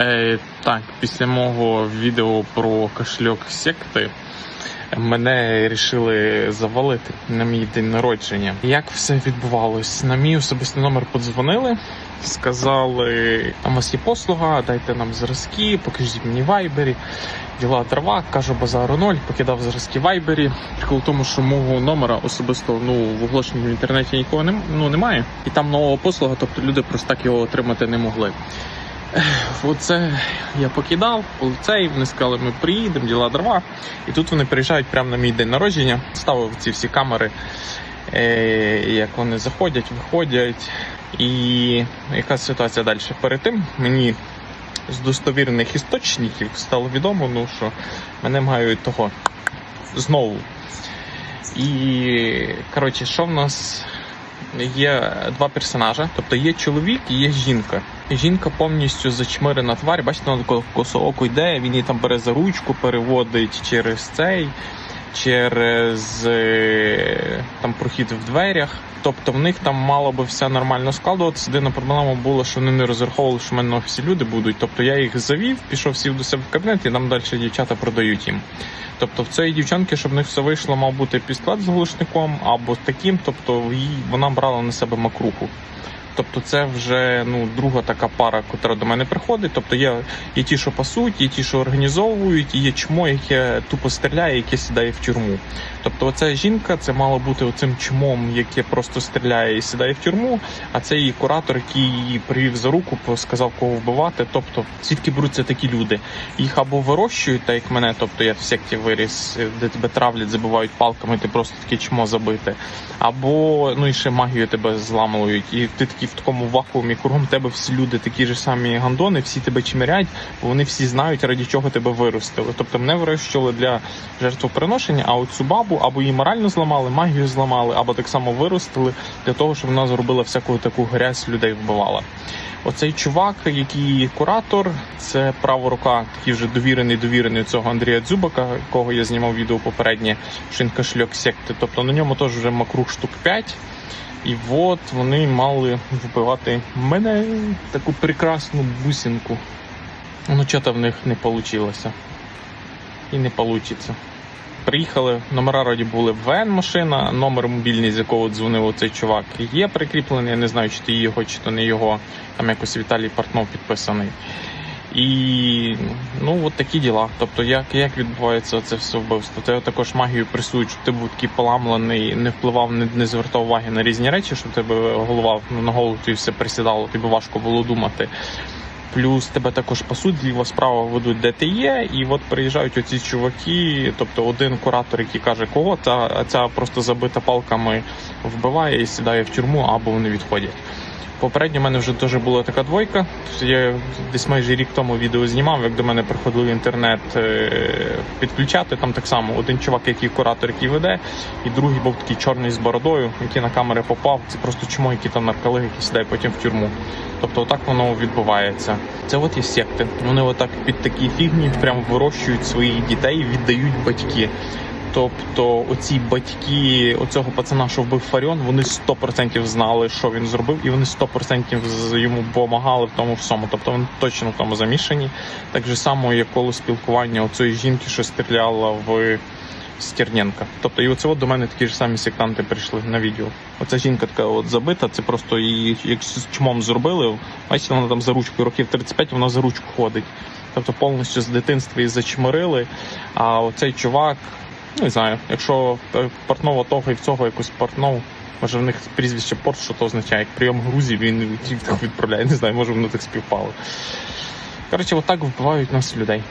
Е, так, після мого відео про кошельок секти мене вирішили завалити на мій день народження. Як все відбувалось? На мій особистий номер подзвонили, сказали, у вас є послуга, дайте нам зразки, покажіть мені вайбері. Діла трава, кажу базару ноль, покидав зразки вайбері. Прикол в тому, що мого номера особисто ну в оголошенні в інтернеті нікого не, ну, немає. І там нового послуга, тобто люди просто так його отримати не могли. Оце я покидав поліцей, вони сказали, ми приїдемо, діла дрова. І тут вони приїжджають прямо на мій день народження, ставив ці всі камери, е, як вони заходять, виходять. І яка ситуація далі? Перед тим мені з достовірних істочників стало відомо, ну, що мене мають того знову. І коротше, що в нас є два персонажа, тобто є чоловік і є жінка. Жінка повністю зачмирена тварь, бачите, вона косооко йде, він її там бере за ручку, переводить через цей, через е, там прохід в дверях. Тобто в них там мало би все нормально складуватися. Єдина проблема була, що вони не розраховували, що в мене на офісі люди будуть. Тобто я їх завів, пішов сів до себе в кабінет і там далі дівчата продають їм. Тобто в цієї дівчинки, щоб в них все вийшло, мав бути пістолет з глушником або таким, тобто вона брала на себе макруху. Тобто це вже ну друга така пара, котра до мене приходить. Тобто є, є ті, що пасуть, є ті, що організовують, і є чмо, яке тупо стріляє, яке сідає в тюрму. Тобто, оця жінка це мало бути оцим чмом, яке просто стріляє і сідає в тюрму. А це її куратор, який її привів за руку, сказав, кого вбивати. Тобто, звідки беруться такі люди? Їх або вирощують, так як мене, тобто я в секті виріс, де тебе травлять, забивають палками, ти просто таке чмо забите. Або ну і ще магію тебе зламують, і ти такий в такому вакуумі кругом тебе всі люди такі ж самі гандони, всі тебе чмирять, вони всі знають, раді чого тебе виростили. Тобто мене вирощували для жертвоприношення, а оцю бабу або її морально зламали, магію зламали, або так само виростили для того, щоб вона зробила всяку таку грязь людей вбивала. Оцей чувак, який куратор, це права рука, такий вже довірений, довірений цього Андрія Дзюбака, якого я знімав відео попереднє, що він кошельок секти. Тобто на ньому теж вже макрух штук 5. І от вони мали вбивати мене таку прекрасну бусинку. Ну, чого в них не вийшло. І не вийде. Приїхали, номера раді були ВН машина, номер мобільний, з якого дзвонив оцей чувак, є прикріплений. Я не знаю, чи то його, чи то не його. Там якось Віталій Портнов підписаний. І ну от такі діла. Тобто, як як відбувається це все вбивство? Ти також магію присують, щоб ти був такий поламлений, не впливав, не, не звертав уваги на різні речі, щоб тебе голова на голову тобі все присідало, тобі важко було думати. Плюс тебе також пасуть, зліва справа ведуть, де ти є, і от приїжджають оці чуваки. Тобто один куратор, який каже, кого та ця просто забита палками вбиває і сідає в тюрму, або вони відходять. Попередньо в мене вже теж була така двойка. Я десь майже рік тому відео знімав, як до мене приходили інтернет е, підключати. Там так само один чувак, який куратор, який веде, і другий був такий чорний з бородою, який на камери попав. Це просто чмо, який там нарколиг, який сідає потім в тюрму. Тобто, отак воно відбувається. Це от є секти. Вони отак під такі фігні прям вирощують своїх дітей, віддають батьки. Тобто, оці батьки оцього пацана, що вбив Фаріон, вони 100% знали, що він зробив, і вони 100% йому допомагали в тому всьому. Тобто вони точно в тому замішані. Так же само, як коло спілкування оцієї жінки, що стріляла в Стерненка. Тобто, і оце от до мене такі ж самі сектанти прийшли на відео. Оця жінка така от забита, це просто її як з чмом зробили. Бачите, вона там за ручкою років 35, вона за ручку ходить. Тобто повністю з дитинства її зачмирили. А оцей чувак. Ну, Не знаю, якщо е, портнова того і в цього якось портнов, може в них прізвище порт, що то означає, як прийом грузів, він їх відправляє. Не знаю, може воно так співпало. Коротше, отак вбивають нас людей.